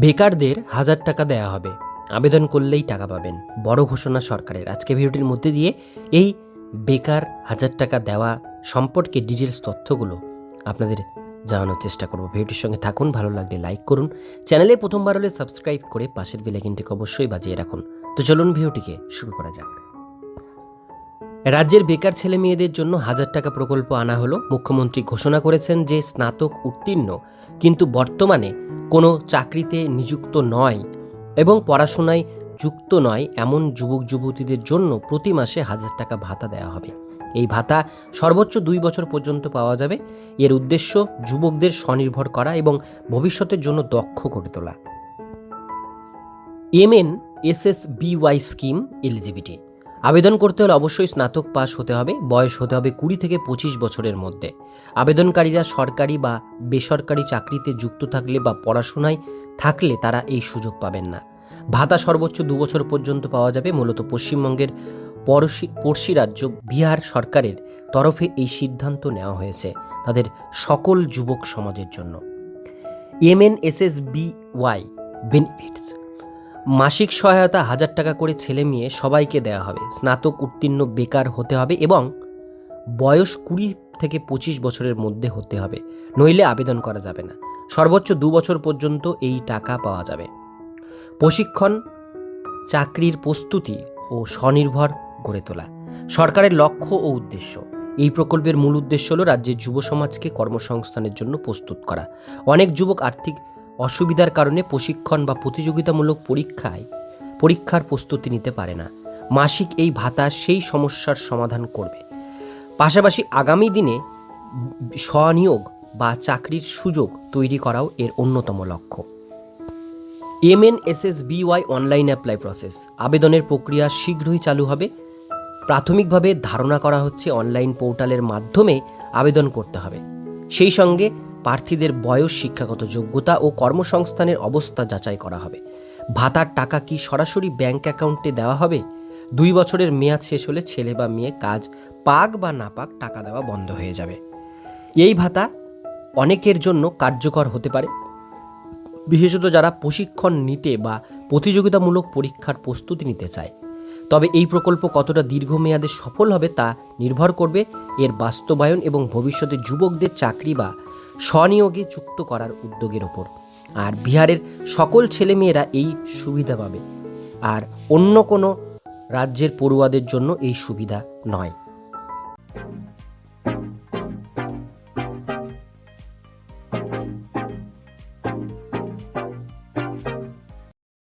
বেকারদের হাজার টাকা দেয়া হবে। আবেদন করলেই টাকা পাবেন। বড় ঘোষণা সরকারের। আজকে ভিডিওটির মধ্যে দিয়ে এই বেকার হাজার টাকা দেওয়া সম্পর্কে ডিটেলস তথ্যগুলো আপনাদের জানানোর চেষ্টা করব। ভিডিওটির সঙ্গে থাকুন, ভালো লাগলে লাইক করুন। চ্যানেলে প্রথমবার হলে সাবস্ক্রাইব করে পাশের বেলাইকিনটিকে অবশ্যই বাজিয়ে রাখুন। তো চলুন ভিডিওটিকে শুরু করা যাক। রাজ্যের বেকার ছেলে মেয়েদের জন্য হাজার টাকা প্রকল্প আনা হলো। মুখ্যমন্ত্রী ঘোষণা করেছেন যে স্নাতক উত্তীর্ণ, কিন্তু বর্তমানে কোনো চাকরিতে নিযুক্ত নয় এবং পড়াশোনায় যুক্ত নয় এমন যুবক যুবতীদের জন্য প্রতি মাসে হাজার টাকা ভাতা দেওয়া হবে। এই ভাতা সর্বোচ্চ দুই বছর পর্যন্ত পাওয়া যাবে। এর উদ্দেশ্য যুবকদের স্বনির্ভর করা এবং ভবিষ্যতের জন্য দক্ষ করে তোলা। MN S S BY scheme eligibility. আবেদন করতে হলে অবশ্যই স্নাতক পাস হতে হবে। বয়স হতে হবে কুড়ি থেকে পঁচিশ বছরের মধ্যে। আবেদনকারীরা সরকারি বা বেসরকারি চাকরিতে যুক্ত থাকলে বা পড়াশোনায় থাকলে তারা এই সুযোগ পাবেন না। ভাতা সর্বোচ্চ দু বছর পর্যন্ত পাওয়া যাবে। মূলত পশ্চিমবঙ্গের পড়শি পড়শি রাজ্য বিহার সরকারের তরফে এই সিদ্ধান্ত নেওয়া হয়েছে তাদের সকল যুবক সমাজের জন্য। এমএনএসএসবিওয়াই বেনিফিটস মাসিক সহায়তা হাজার টাকা করে ছেলে মেয়ে সবাইকে দেওয়া হবে। স্নাতক উত্তীর্ণ বেকার হতে হবে এবং বয়স কুড়ি থেকে পঁচিশ বছরের মধ্যে হতে হবে। নইলে আবেদন করা যাবে না। সর্বোচ্চ দু বছর পর্যন্ত এই টাকা পাওয়া যাবে। প্রশিক্ষণ, চাকরির প্রস্তুতি ও স্বনির্ভর গড়ে তোলা। সরকারের লক্ষ্য ও উদ্দেশ্য। এই প্রকল্পের মূল উদ্দেশ্য হল রাজ্যের যুব সমাজকে কর্মসংস্থানের জন্য প্রস্তুত করা। অনেক যুবক আর্থিক অসুবিধার কারণে প্রশিক্ষণ বা প্রতিযোগিতামূলক পরীক্ষায় পরীক্ষার প্রস্তুতি নিতে পারে না। মাসিক এই ভাতা সেই সমস্যার সমাধান করবে। পাশাপাশি আগামী দিনে স্বনিয়োগ বা চাকরির সুযোগ তৈরি করাও এর অন্যতম লক্ষ্য। MNSSBY online apply process. আবেদনের প্রক্রিয়া শীঘ্রই চালু হবে। প্রাথমিকভাবে ধারণা করা হচ্ছে অনলাইন পোর্টালের মাধ্যমে আবেদন করতে হবে। সেই সঙ্গে প্রার্থীদের বয়স, শিক্ষাগত যোগ্যতা ও কর্মসংস্থানের অবস্থা যাচাই করা হবে। ভাতার টাকা কি সরাসরি ব্যাংক অ্যাকাউন্টে দেওয়া হবে? দুই বছরের মেয়াদ শেষ হলে ছেলে বা মেয়ে কাজ পাক বা না পাক টাকা দেওয়া বন্ধ হয়ে যাবে। এই ভাতা অনেকের জন্য কার্যকর হতে পারে। বিশেষত যারা প্রশিক্ষণ নিতে বা প্রতিযোগিতামূলক পরীক্ষার প্রস্তুতি নিতে চায়। তবে এই প্রকল্প কতটা দীর্ঘমেয়াদে সফল হবে তা নির্ভর করবে এর বাস্তবায়ন এবং ভবিষ্যতে যুবকদের চাকরি বা স্বনিয়োগে যুক্ত করার উদ্যোগের ওপর। আর বিহারের সকল ছেলেমেয়েরা এই সুবিধা পাবে। আর অন্য কোনো রাজ্যের পড়ুয়াদের জন্য এই সুবিধা নয়।